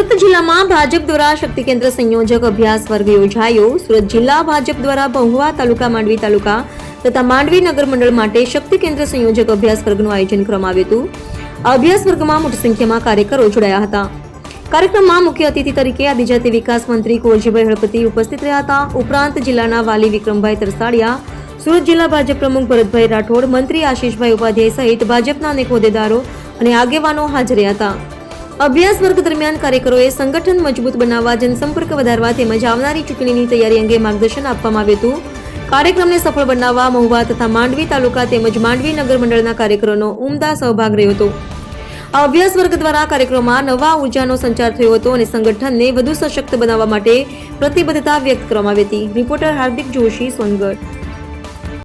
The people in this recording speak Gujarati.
સુરતમાં ભાજપ દ્વારા શક્તિ કેન્દ્ર સંયોજક અભ્યાસ વર્ગ યોજાયો. સુરત જિલ્લા ભાજપ દ્વારા મહુવા તાલુકા, માંડવી તાલુકા તથા માંડવી નગર મંડળ માટે શક્તિ કેન્દ્ર સંયોજક અભ્યાસ વર્ગનું આયોજન કરવામાં આવ્યું હતું. અભ્યાસ વર્ગમાં મોટી સંખ્યામાં કાર્યકરો જોડાયા હતા. કાર્યક્રમમાં મુખ્ય અતિથિ તરીકે આદિજાતિ વિકાસ મંત્રી કુંવરજીભાઈ હળપતિ ઉપસ્થિત રહ્યા હતા. ઉપરાંત જિલ્લાના વાલી વિક્રમભાઈ તરસાડિયા, સુરત જિલ્લા ભાજપ પ્રમુખ ભરતભાઈ રાઠોડ, મંત્રી આશીષભાઈ ઉપાધ્યાય સહિત ભાજપના અનેક હોદ્દેદારો અને આગેવાનો હાજર રહ્યા હતા. અભ્યાસ વર્ગ દરમિયાન કાર્યકરોએ સંગઠન મજબૂત બનાવવા, જનસંપર્ક વધારવા તેમજ આવનારી ચૂંટણીની તૈયારી અંગે માર્ગદર્શન આપવામાં આવ્યું હતું. કાર્યક્રમને સફળ બનાવવા, મહુવા તથા માંડવી તાલુકા તેમજ માંડવી નગર મંડળના કાર્યકરોનો ઉમદા સહભાગ રહ્યો હતો. આ અભ્યાસ વર્ગ દ્વારા કાર્યક્રમમાં નવા ઉર્જાનો સંચાર થયો હતો અને સંગઠનને વધુ સશક્ત બનાવવા માટે પ્રતિબદ્ધતા વ્યક્ત કરવામાં આવી હતી. રિપોર્ટર હાર્દિક જોશી, સોનગઢ.